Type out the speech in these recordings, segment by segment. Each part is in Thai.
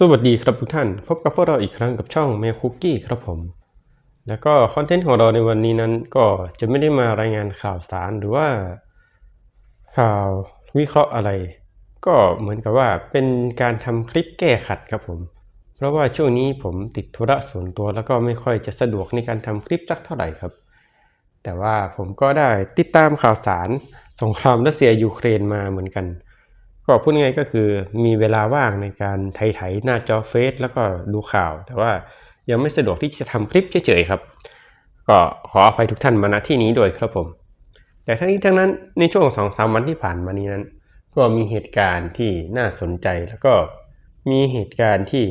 สวัสดีครับทุกท่าน พบกับพวกเราอีกครั้งกับช่องแมวคุกกี้ครับผม แล้วก็คอนเทนต์ของเราในวันนี้นั้นก็จะไม่ได้มารายงานข่าวสารหรือว่า ข่าววิเคราะห์อะไร ก็เหมือนกับว่าเป็นการทำคลิปแก้ขัดครับผม เพราะว่าช่วงนี้ผมติดธุระส่วนตัวแล้วก็ไม่ค่อยจะสะดวกในการทำคลิปสักเท่าไหร่ครับ แต่ว่าผมก็ได้ติดตามข่าวสารสงครามรัสเซียยูเครนมาเหมือนกัน ก็พูดง่ายก็คือมีเวลาว่างในการไถๆหน้าจอเฟซแล้วก็ดูข่าว แต่ว่ายังไม่สะดวกที่จะทำคลิปเฉยๆครับ ก็ขออภัยทุกท่านมาณที่นี้โดวยครับผม แต่ทั้งนี้ทั้งนั้นในช่วงสองสามวันที่ผ่านมานี้นั้น ก็มีเหตุการณ์ที่น่าสนใจแล้วก็มีเหตุการณ์ที่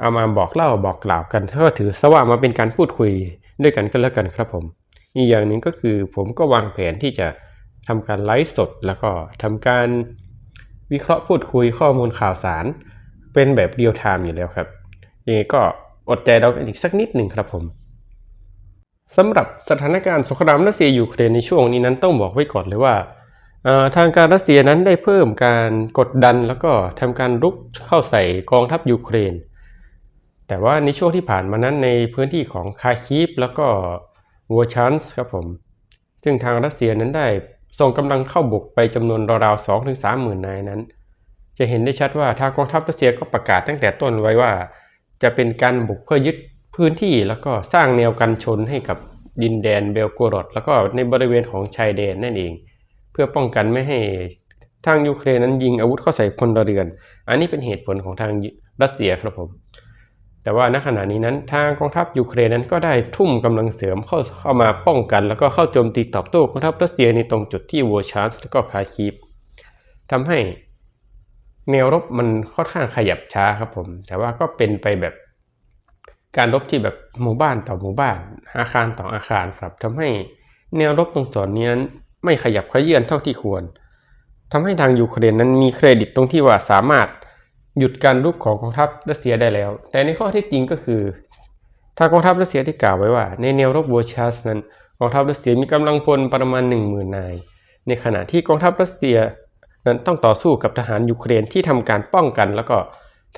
เอามาบอกเล่าบอกกล่าวกันก็ถือซะว่ามาเป็นการพูดคุยด้วยกันก็แล้วกันครับผม อีกอย่างหนึ่งก็คือผมก็วางแผนที่จะทำการไลฟ์สด แล้วก็ทำการ วิเคราะห์พูดคุยข้อมูลข่าวสาร เป็นแบบเรียลไทม์อยู่แล้วครับยังไงก็อดใจเรากันอีกสักนิดหนึ่งครับผมสำหรับสถานการณ์สงครามรัสเซียยูเครนในช่วงนี้นั้นต้องบอกไว้ก่อนเลยว่าทางการรัสเซียนั้นได้เพิ่มการกดดันแล้วก็ทำการรุกเข้าใส่กองทัพยูเครน แต่ว่าในช่วงที่ผ่านมานั้นในพื้นที่ของคาคีฟแล้วก็วัวชันส์ครับผม ซึ่งทางรัสเซียนั้นได้ ส่งกำลังเข้าบุกไปจำนวนราวๆสองถึงสามหมื่นนายนั้น จะเห็นได้ชัดว่าทางกองทัพรัสเซียก็ประกาศตั้งแต่ต้นไว้ว่า จะเป็นการบุกเพื่อยึดพื้นที่แล้วก็สร้างแนวกันชนให้กับดินแดนเบลโกรด แล้วก็ในบริเวณของชายแดนนั่นเอง เพื่อป้องกันไม่ให้ทางยูเครนนั้นยิงอาวุธเข้าใส่พลเรือน อันนี้เป็นเหตุผลของทางรัสเซียครับผม แต่ว่าณขณะนี้นั้นทางกองทัพยูเครนนั้นก็ได้ทุ่มกำลังเสริมเข้าเข้ามาป้องกัน แล้วก็เข้าโจมตีตอบโต้กองทัพรัสเซียในตรงจุดที่วัวชาร์สแล้วก็คาคีฟทำให้แนวรบมันค่อนข้างขยับช้าครับผม แต่ว่าก็เป็นไปแบบการรบที่แบบหมู่บ้านต่อหมู่บ้าน อาคารต่ออาคารครับทำให้แนวรบตรงส่วนนี้นั้นไม่ขยับเขยื่อนเท่าที่ควรทำให้ทางยูเครนนั้นมีเครดิตตรงที่ว่าสามารถ หยุดการรุกของกองทัพรัสเซียได้แล้ว แต่ในข้อท็จจริงก็คือ ทางกองทัพรัสเซียที่กล่าวไว้ว่า ในแนวรบวัวชัสนั้นกองทัพรัสเซียมีกำลังพลประมาณ 1 0,000 นาย ในขณะที่กองทัพรัสเซียนั้นต้องต่อสู้กับทหารยูเครนที่ทำการป้องกัน แล้วก็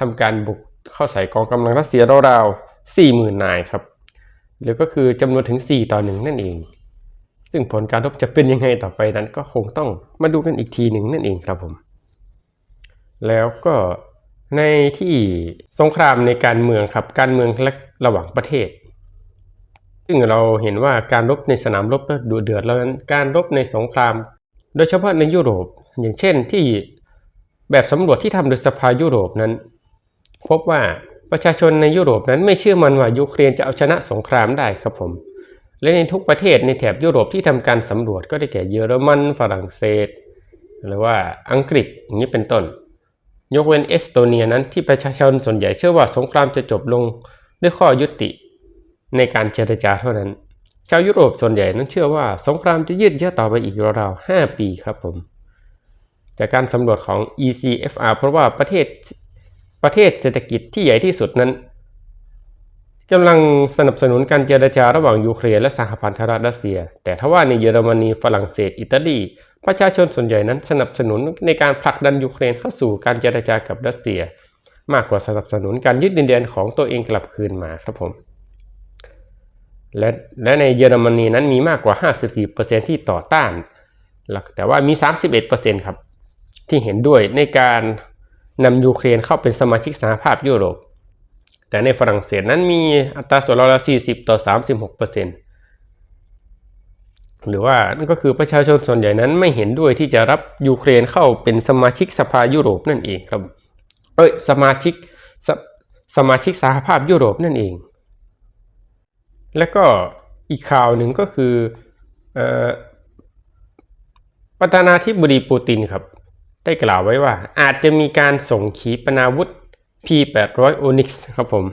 ทำการบุกเข้าใส่กองกำลังรัสเซียราวๆ40,000 นายครับ หรือก็คือจำนวนถึง 4 ต่อ 1 นั่นเอง ซึ่งผลการรบจะเป็นยังไงต่อไปนั้นก็คงต้องมาดูกันอีกทีหนึ่งนั่นเองครับผม แล้วก็ ในที่สงครามในการเมืองครับการเมืองและระหว่างประเทศ ซึ่งเราเห็นว่าการรบในสนามรบดูเดือดแล้วนั้นการรบในสงคราม โดยเฉพาะในยุโรป อย่างเช่นที่แบบสำรวจที่ทำโดยสภายุโรปนั้น พบว่าประชาชนในยุโรปนั้นไม่เชื่อมันว่ายูเครนจะเอาชนะสงครามได้ครับผม และในทุกประเทศในแถบยุโรปที่ทำการสำรวจก็ได้แก่เยอรมันฝรั่งเศส หรือว่าอังกฤษอย่างนี้เป็นต้น ยกเว้นเอสโตเนียนั้นที่ประชาชนส่วนใหญ่เชื่อว่าสงครามจะจบลงด้วยข้อยุติในการเจรจาเท่านั้น ชาวยุโรปส่วนใหญ่นั้นเชื่อว่าสงครามจะยืดเยื้อต่อไปอีกราวๆ5ปีครับผม จากการสำรวจของ ECFR เพราะว่าประเทศประเทศเศรษฐกิจที่ใหญ่ที่สุดนั้นกำลังสนับสนุนการเจรจาระหว่างยูเครนและสหพันธรัฐรัสเซีย แต่ทว่าในเยอรมนีฝรั่งเศส อิตาลี ประชาชนส่วนใหญ่นั้นสนับสนุนในการผลักดันยูเครนเข้าสู่การเจรจากับรัสเซีย มากกว่าสนับสนุนการยึดดินแดนของตัวเองกลับคืนมาครับผมและและในเยอรมนีนั้นมีมากกว่า 54%ที่ต่อต้าน แต่ว่ามี 31%ครับ ที่เห็นด้วยในการนำยูเครนเข้าเป็นสมาชิกสหภาพยุโรป แต่ในฝรั่งเศสนั้นมีอัตราส่วนร้อยละ40 ต่อ 36% หรือว่านั่นก็คือประชาชนส่วนใหญ่นั้นไม่เห็นด้วยที่จะรับยูเครนเข้าเป็นสมาชิกสภายุโรปนั่นเองครับเอ้ยสมาชิกสสมาชิกสหภาพยุโรปนั่นเอง แล้วก็อีกข่าวหนึ่งก็คืออประธานาธิบดีปูตินครับ ได้กล่าวไว้ว่าอาจจะมีการส่งขีปนาวุธ P800 Onyx ครับผม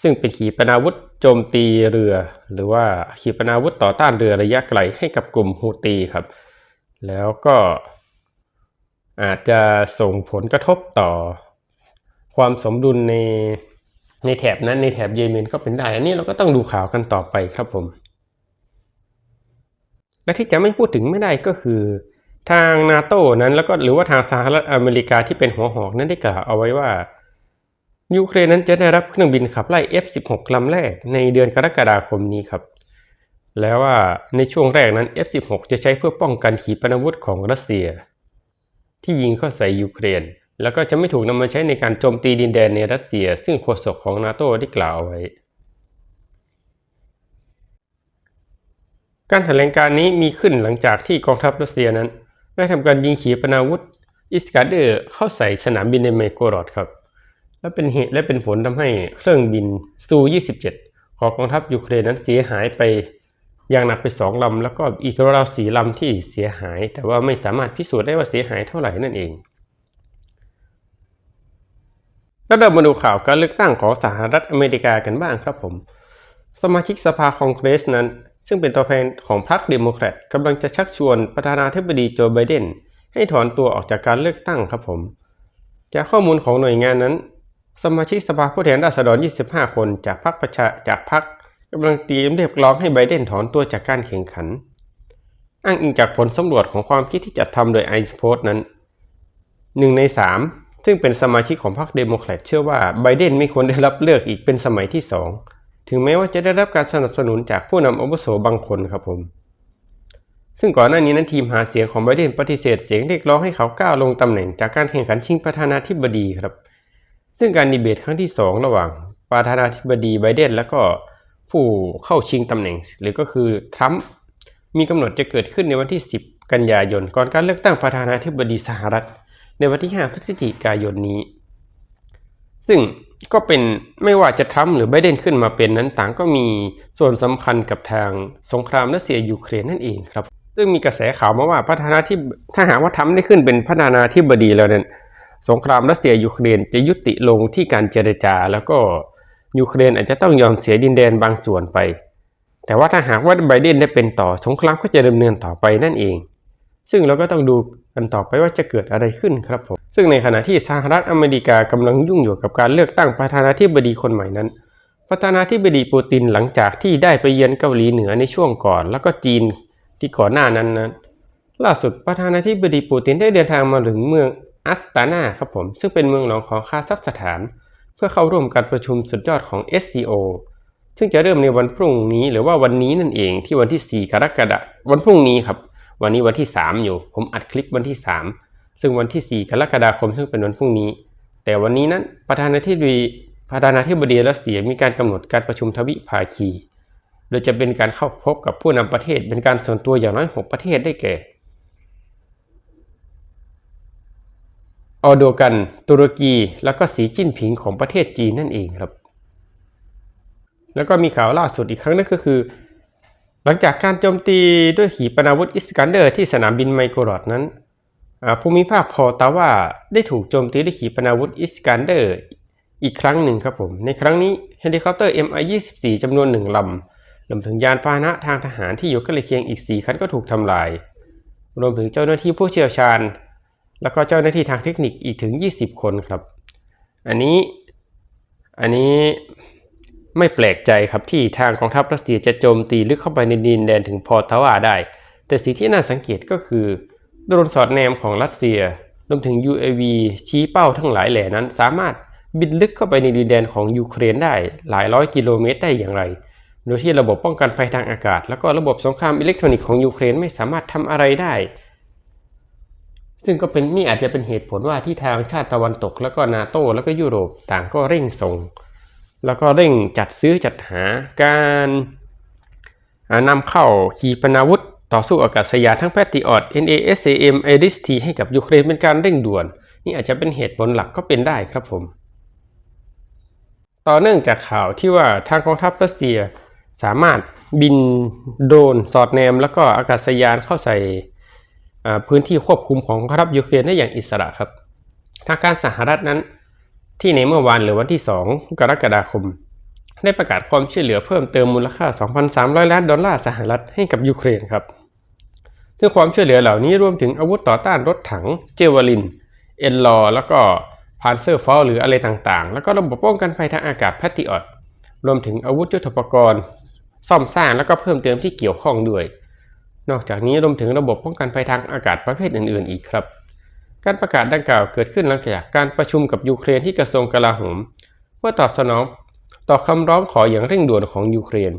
ซึ่งเป็นขีปนาวุธโจมตีเรือ หรือว่าขีปนาวุธต่อต้านเรือระยะไกลให้กับกลุ่มฮูตีครับ แล้วก็อาจจะส่งผลกระทบต่อความสมดุลในในแถบนั้นในแถบเยเมนก็เป็นได้ อันนี้เราก็ต้องดูข่าวกันต่อไปครับผม และที่จะไม่พูดถึงไม่ได้ก็คือ ทางนาโต้นั้นแล้วก็หรือว่าทางสหรัฐอเมริกาที่เป็นหัวหอกนั้นได้กล่าวเอาไว้ว่า ยูเครนนั้นจะได้รับเครื่องบินขับไล่ F-16 ลำแรกในเดือนกรกฎาคมนี้ครับ แล้วว่าในช่วงแรกนั้น F-16 จะใช้เพื่อป้องกันขีปนาวุธของรัสเซีย ที่ยิงเข้าใส่ยูเครน แล้วก็จะไม่ถูกนำมาใช้ในการโจมตีดินแดนในรัสเซีย ซึ่งโฆษกของนาโตได้กล่าวเอาไว้ การแถลงการนี้มีขึ้นหลังจากที่กองทัพรัสเซียนั้น ได้ทำการยิงขีปนาวุธอิสกาเดอร์เข้าใส่สนามบินในเมโกรอดครับ และเป็นเหตุและเป็นผลทำให้เครื่องบินซู 27 ของกองทัพยูเครนนั้นเสียหายไปอย่างหนักไปสองลำ แล้วก็อีกราวๆสี่ลำที่เสียหาย แต่ว่าไม่สามารถพิสูจน์ได้ว่าเสียหายเท่าไหร่นั่นเองก็เดินมาดูข่าวการเลือกตั้งของสหรัฐอเมริกากันบ้างครับผม สมาชิกสภาคองเกรสนั้น ซึ่งเป็นตัวแทนของพรรคเดโมแครตกำลังจะชักชวนประธานาธิบดีโจไบเดนให้ถอนตัวออกจากการเลือกตั้งครับผม จากข้อมูลของหน่วยงานนั้น สมาชิกสภาผู้แทนราษฎร 25 คนจากพรรคประชาจากพรรคกำลังเตรียมเรียกร้องให้ไบเดนถอนตัวจากการแข่งขัน อ้างอิงจากผลสำรวจของความคิดที่จัดทำโดยไอซ์โพสนั้นหนึ่งในสามซึ่งเป็นสมาชิกของพรรคเดโมแครตเชื่อว่าไบเดนไม่ควรได้รับเลือกอีกเป็นสมัยที่สองถึงแม้ว่าจะได้รับการสนับสนุนจากผู้นำอาวุโสบางคนครับผม ซึ่งก่อนหน้านี้นั้นทีมหาเสียงของไบเดนปฏิเสธเสียงเรียกร้องให้เขาก้าวลงตำแหน่งจากการแข่งขันชิงประธานาธิบดีครับ ซึ่งการดีเบตครั้งที่ 2 ระหว่างประธานาธิบดีไบเดนและก็ผู้เข้าชิงตำแหน่ง หรือก็คือทรัมป์มีกำหนดจะเกิดขึ้นในวันที่ 10 กันยายน ก่อนการเลือกตั้งประธานาธิบดีสหรัฐ ในวันที่ 5 พฤศจิกายนนี้ ซึ่งก็เป็นไม่ว่าจะทรัมป์หรือไบเดนขึ้นมาเป็นนั้นต่างก็มีส่วนสำคัญกับทางสงครามรัสเซียยูเครนนั่นเองครับ ซึ่งมีกระแสข่าวมาว่าประธานาธิบถ้าหากว่าทรัมป์ได้ขึ้นเป็นประธานาธิบดีแล้วเนั้น สงครามรัสเซียยูเครนจะยุติลงที่การเจรจา แล้วก็ยูเครนอาจจะต้องยอมเสียดินแดนบางส่วนไป แต่ว่าถ้าหากว่าไบเดนได้เป็นต่อสงครามก็จะดำเนินต่อไปนั่นเอง ซึ่งเราก็ต้องดูกันต่อไปว่าจะเกิดอะไรขึ้นครับผมซึ่งในขณะที่สหรัฐอเมริกากำลังยุ่งอยู่กับการเลือกตั้งประธานาธิบดีคนใหม่นั้นประธานาธิบดีปูตินหลังจากที่ได้ไปเยือนเกาหลีเหนือในช่วงก่อน แล้วก็จีนที่ก่อนหน้านั้นนั้นล่าสุดประธานาธิบดีปูตินได้เดินทางมาถึงเมือง อัสตานาครับผม ซึ่งเป็นเมืองหลวงของคาซัคสถาน เพื่อเข้าร่วมการประชุมสุดยอดของ SCO ซึ่งจะเริ่มในวันพรุ่งนี้หรือว่าวันนี้นั่นเองที่วันที่ 4 กรกฎาคมวันพรุ่งนี้ครับ วันนี้วันที่ 3 อยู่ ผมอัดคลิปวันที่ 3 ซึ่งวันที่ 4 กรกฎาคม ซึ่งเป็นวันพรุ่งนี้ แต่วันนี้นั้นประธานาธิบดีประธานาธิบดีรัสเซียมีการกำหนดการประชุมทวิภาคี โดยจะเป็นการเข้าพบกับผู้นำประเทศเป็นการส่วนตัวอย่างน้อย 6 ประเทศได้แก่ ออโดกันตุรกีแล้วก็สีจิ้นผิงของประเทศจีนนั่นเองครับ แล้วก็มีข่าวล่าสุดอีกครั้งนั่นก็คือ หลังจากการโจมตีด้วยขีปนาวุธอิสกันเดอร์ที่สนามบินไมโกรอดนั้นภูมิภาคพอตาว่าได้ถูกโจมตีด้วยขีปนาวุธอิสกันเดอร์อีกครั้งหนึ่งครับผม ในครั้งนี้เฮลิคอปเตอร์ MI-24 จำนวนหนึ่งลำรวมถึงยานพาหนะทางทหารที่อยู่ใกล้เคียงอีก 4 คันก็ถูกทำลาย รวมถึงเจ้าหน้าที่ผู้เชี่ยวชาญ แล้วก็เจ้าหน้าที่ทางเทคนิคอีกถึง 20 คนครับ อันนี้อันนี้ไม่แปลกใจครับที่ทางกองทัพรัสเซียจะโจมตีลึกเข้าไปในดินแดนถึงพอตาวาได้ แต่สิ่งที่น่าสังเกตก็คือโดรนสอดแนมของรัสเซียรวมถึง UAV ชี้เป้าทั้งหลายแหล่นั้น สามารถบินลึกเข้าไปในดินแดนของยูเครนได้หลายร้อยกิโลเมตรได้อย่างไร โดยที่ระบบป้องกันภัยทางอากาศ แล้วก็ระบบสงครามอิเล็กทรอนิกส์ของยูเครนไม่สามารถทำอะไรได้ ซึ่งก็เป็นนี่อาจจะเป็นเหตุผลว่าที่ทางชาติตะวันตก แล้วก็นาโตแล้วก็ยุโรปต่างก็เร่งส่ง แล้วก็เร่งจัดซื้อจัดหาการนำเข้าขีปนาวุธต่อสู้อากาศยานทั้งแพตติออด NASAM i r i s t ให้กับยูเครนเป็นการเร่งด่วน นี่อาจจะเป็นเหตุผลหลักก็เป็นได้ครับผม ต่อเนื่องจากข่าวที่ว่าทางกองทัพรัสเซียสามารถบินโดรนสอดแนม แล้วก็อากาศยานเข้าใส่ พื้นที่ควบคุมของกองทัพยูเครนได้อย่างอิสระครับ ทางการสหรัฐนั้น ที่ในเมื่อวานหรือวันที่ 2 กรกฎาคม ได้ประกาศความช่วยเหลือเพิ่มเติมมูลค่า 2,300 ล้านดอลลาร์สหรัฐให้กับยูเครนครับซึ่งความช่วยเหลือเหล่านี้รวมถึงอาวุธต่อต้านรถถังเจวลิน เอ็นลอแล้วก็พานเซอร์ฟอลหรืออะไรต่างๆ แล้วก็ระบบป้องกันภัยทางอากาศแพตติออดรวมถึงอาวุธยุทโธปกรณ์ ซ่อมสร้างแล้วก็เพิ่มเติมที่เกี่ยวข้องด้วย นอกจากนี้รวมถึงระบบป้องกันภัยทางอากาศประเภทอื่น ๆ อีกครับ การประกาศดังกล่าวเกิดขึ้นหลังจากการประชุมกับยูเครนที่กระทรวงกลาโหมเพื่อตอบสนองต่อคำร้องขออย่างเร่งด่วนของยูเครน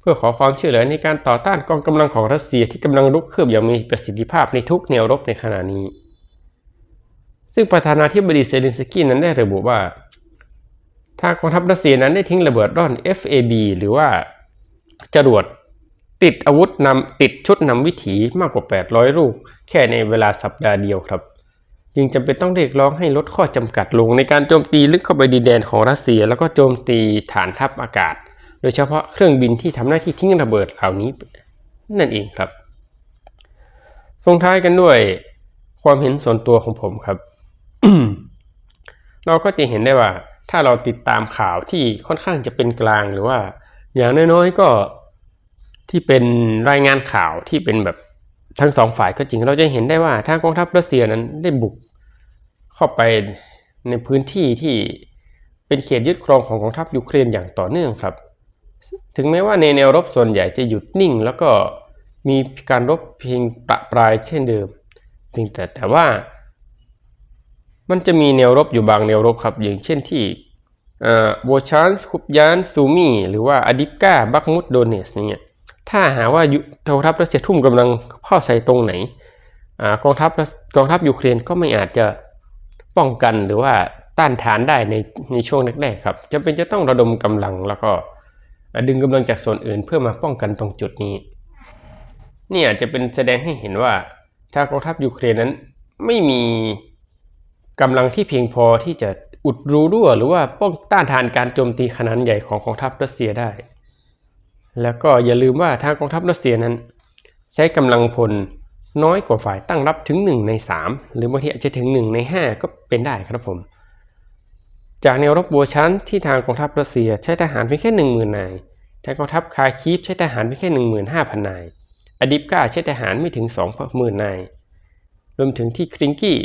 เพื่อขอความช่วยเหลือในการต่อต้านกองกำลังของรัสเซียที่กำลังลุกคืบอย่างมีประสิทธิภาพในทุกแนวรบในขณะนี้ ซึ่งประธานาธิบดีเซเลนสกี้นั้นได้ระบุว่า ทางกองทัพรัสเซียนั้นได้ทิ้งระเบิดร่อน FAB หรือว่าจรวด ติดอาวุธนำติดชุดนำวิถีมากกว่า 800ลูกแค่ในเวลาสัปดาห์เดียวครับ จึงจำเป็นต้องเรียกร้องให้ลดข้อจำกัดลง ในการโจมตีลึกเข้าไปดินแดนของรัสเซีย แล้วก็โจมตีฐานทัพอากาศ โดยเฉพาะเครื่องบินที่ทำหน้าที่ทิ้งระเบิดเหล่านี้ นั่นเองครับส่งท้ายกันด้วยความเห็นส่วนตัวของผมครับ เราก็จะเห็นได้ว่า ถ้าเราติดตามข่าวที่ค่อนข้างจะเป็นกลางหรือว่า อย่างน้อยๆก็ ที่เป็นรายงานข่าวที่เป็นแบบทั้งสองฝ่ายก็จริงเราจะเห็นได้ว่าทางกองทัพรัสเซียนั้นได้บุกเข้าไปในพื้นที่ที่เป็นเขตยึดครองของกองทัพยูเครนอย่างต่อเนื่องครับ ถึงแม้ว่าในแนวรบส่วนใหญ่จะหยุดนิ่ง แล้วก็มีการรบเพียงประปรายเช่นเดิม เพียงแต่แต่ว่า มันจะมีแนวรบอยู่บางแนวรบครับ อย่างเช่นที่โบชานคุบยานซูมีหรือว่าอดิปกาบักมุดโดเนสเนี่ย ถ้าหาว่ากองทัพรัสเซียทุ่มกำลังเข้าใส่ตรงไหนกองทัพกองทัพยูเครนก็ไม่อาจจะป้องกันหรือว่าต้านทานได้ในในช่วงแรกๆครับจำเป็นจะต้องระดมกำลังแล้วก็ดึงกำลังจากส่วนอื่นเพื่อมาป้องกันตรงจุดนี้นี่อาจจะเป็นแสดงให้เห็นว่าถ้ากองทัพยูเครนนั้นไม่มีกำลังที่เพียงพอที่จะอุดรูรั่วหรือว่าป้องต้านทานการโจมตีขนาดใหญ่ของกองทัพรัสเซียได้ แล้วก็อย่าลืมว่าทางกองทัพรัสเซียนั้น ใช้กำลังพลน้อยกว่าฝ่ายตั้งรับถึง 1 ใน 3 หรือบางทีอาจจะถึง 1 ใน 5 ก็เป็นได้ครับผม จากแนวรบบัวชั้นที่ทางกองทัพรัสเซียใช้ทหารเพียงแค่ 10,000นาย ทางกองทัพคาคีฟใช้ทหารเพียงแค่ 15,000 นาย อดิปกาใช้ทหารไม่ถึง 20,000 นาย รวมถึงที่คริงกี้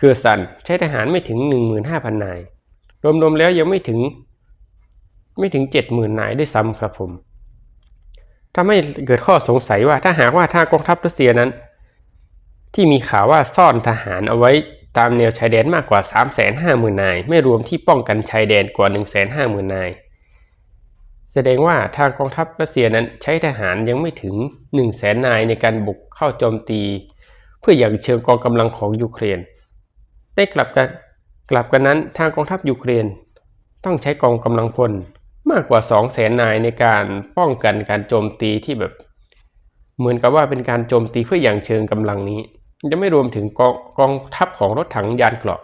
คือซันใช้ทหารไม่ถึง 15,000 นาย รวมๆแล้วยังไม่ถึงไม่ถึง 70,000 นายด้วยซ้ำครับผม ทำให้เกิดข้อสงสัยว่าถ้าหากว่าทางกองทัพรัสเซียนั้น ที่มีข่าวว่าซ่อนทหารเอาไว้ตามแนวชายแดนมากกว่า 350,000 นาย ไม่รวมที่ป้องกันชายแดนกว่า 150,000 นาย แสดงว่าทางกองทัพรัสเซียนั้นใช้ทหารยังไม่ถึง 100,000 นายในการบุกเข้าโจมตี เพื่ออย่างเชิงกองกำลังของยูเครนได้กลับกันกลับกันนั้นทางกองทัพยูเครน ต้องใช้กองกำลังพล มากกว่า2 0 0แสนนายในการป้องกันการโจมตีที่แบบ เหมือนกับว่าเป็นการโจมตีเพื่ออย่างเชิงกำลังนี้จะไม่รวมถึงกองกองทัพของรถถังยานเกราะ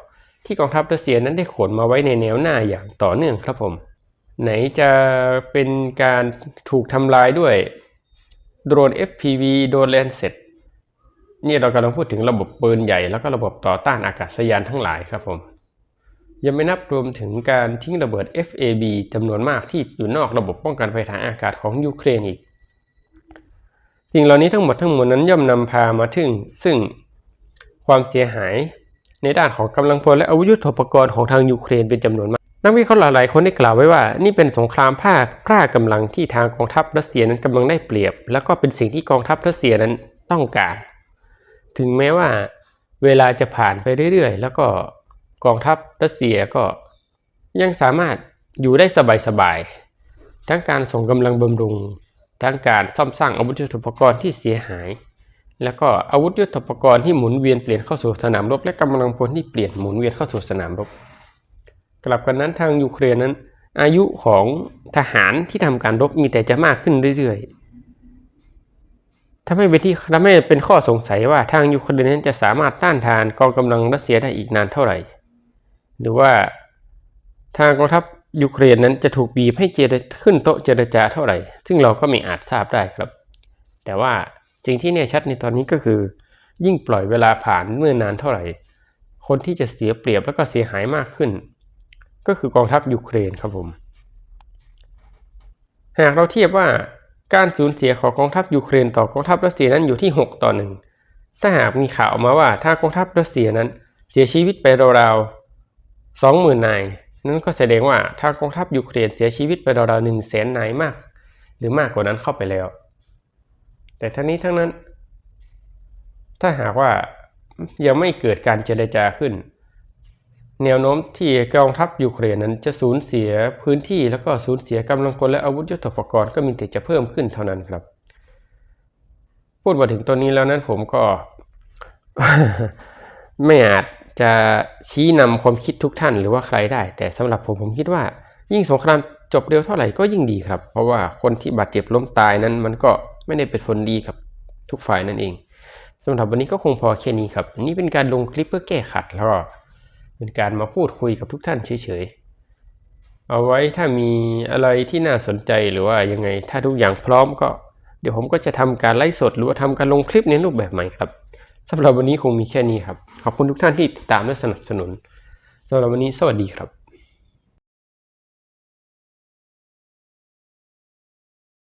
ที่กองทัพรัสเซียนั้นได้ขนมาไว้ในแนวหน้าอย่างต่อเนื่องครับผม ไหนจะเป็นการถูกทำลายด้วยโดรน FPV โดรนแลนเซ็ตนี่เรากำลังพูดถึงระบบปืนใหญ่แล้วก็ระบบต่อต้านอากาศยานทั้งหลายครับผม ยังไม่นับรวมถึงการทิ้งระเบิด FAB จำนวนมากที่อยู่นอกระบบป้องกันภัยทางอากาศของยูเครนอีก สิ่งเหล่านี้ทั้งหมดทั้งมวลนั้นย่อมนำพามาถึง ซึ่งความเสียหายในด้านของกำลังพลและอาวุธยุทโธปกรณ์ของทางยูเครนเป็นจำนวนมาก นักวิเคราะห์หลายคนได้กล่าวไว้ว่า นี่เป็นสงครามภาคกล้ากำลังที่ทางกองทัพรัสเซียนั้นกำลังได้เปรียบ แล้วก็เป็นสิ่งที่กองทัพรัสเซียนั้นต้องการ ถึงแม้ว่า เวลาจะผ่านไปเรื่อย ๆ แล้วก็ กองทัพรัสเซียก็ยังสามารถอยู่ได้สบายๆ ทั้งการส่งกำลังบำรุง ทั้งการซ่อมสร้างอาวุธยุทโธปกรณ์ที่เสียหาย แล้วก็อาวุธยุทโธปกรณ์ที่หมุนเวียนเปลี่ยนเข้าสู่สนามรบ และกำลังพลที่เปลี่ยนหมุนเวียนเข้าสู่สนามรบ กลับกันนั้นทางยูเครนนั้น อายุของทหารที่ทำการรบมีแต่จะมากขึ้นเรื่อยๆทำให้เป็นที่ทำให้เป็นข้อสงสัยว่าทางยูเครนนั้นจะสามารถต้านทานกองกำลังรัสเซียได้อีกนานเท่าไหร่ หรือว่าทางกองทัพยูเครนนั้นจะถูกบีบให้เจรขึ้นโต๊ะเจรจาเท่าไหร่ ซึ่งเราก็ไม่อาจทราบได้ครับ แต่ว่าสิ่งที่แน่ชัดในตอนนี้ก็คือ ยิ่งปล่อยเวลาผ่านเมื่อนานเท่าไหร่ คนที่จะเสียเปรียบแล้วก็เสียหายมากขึ้น ก็คือกองทัพยูเครนครับผม หากเราเทียบว่าการสูญเสียของกองทัพยูเครนต่อกองทัพรัสเซียนั้นอยู่ที่ 6 ต่อหนึ่งถ้าหากมีข่าวออกมาว่าถ้ากองทัพรัสเซียนั้นเสียชีวิตไปราว สองหมื่นนาย นั่นก็แสดงว่าทางกองทัพยูเครนเสียชีวิตไปราวๆหนึ่งแสนนายมาก หรือมากกว่านั้นเข้าไปแล้ว แต่ทั้งนี้ทั้งนั้น ถ้าหากว่ายังไม่เกิดการเจรจาขึ้น แนวโน้มที่กองทัพยูเครนนั้นจะสูญเสียพื้นที่แล้วก็สูญเสียกำลังคนและอาวุธยุทโธปกรณ์ก็มีแต่จะเพิ่มขึ้นเท่านั้นครับ พูดมาถึงตอนนี้แล้วนั้นผมก็ไม่อาจ จะชี้นำความคิดทุกท่านหรือว่าใครได้ แต่สำหรับผมผมคิดว่า ยิ่งสงครามจบเร็วเท่าไหร่ก็ยิ่งดีครับ เพราะว่าคนที่บาดเจ็บล้มตายนั้น มันก็ไม่ได้เป็นผลดีกับทุกฝ่ายนั่นเองสำหรับวันนี้ก็คงพอแค่นี้ครับอันนี้เป็นการลงคลิปเพื่อแก้ขัดแล้วก็เป็นการมาพูดคุยกับทุกท่านเฉยๆเอาไว้ถ้ามีอะไรที่น่าสนใจหรือว่ายังไงถ้าทุกอย่างพร้อมก็ เดี๋ยวผมก็จะทำการไลฟ์สดหรือว่าทำการลงคลิปในรูปแบบใหม่ครับ สำหรับวันนี้คงมีแค่นี้ครับ ขอบคุณทุกท่านที่ติดตามและสนับสนุนสำหรับวันนี้สวัสดีครับ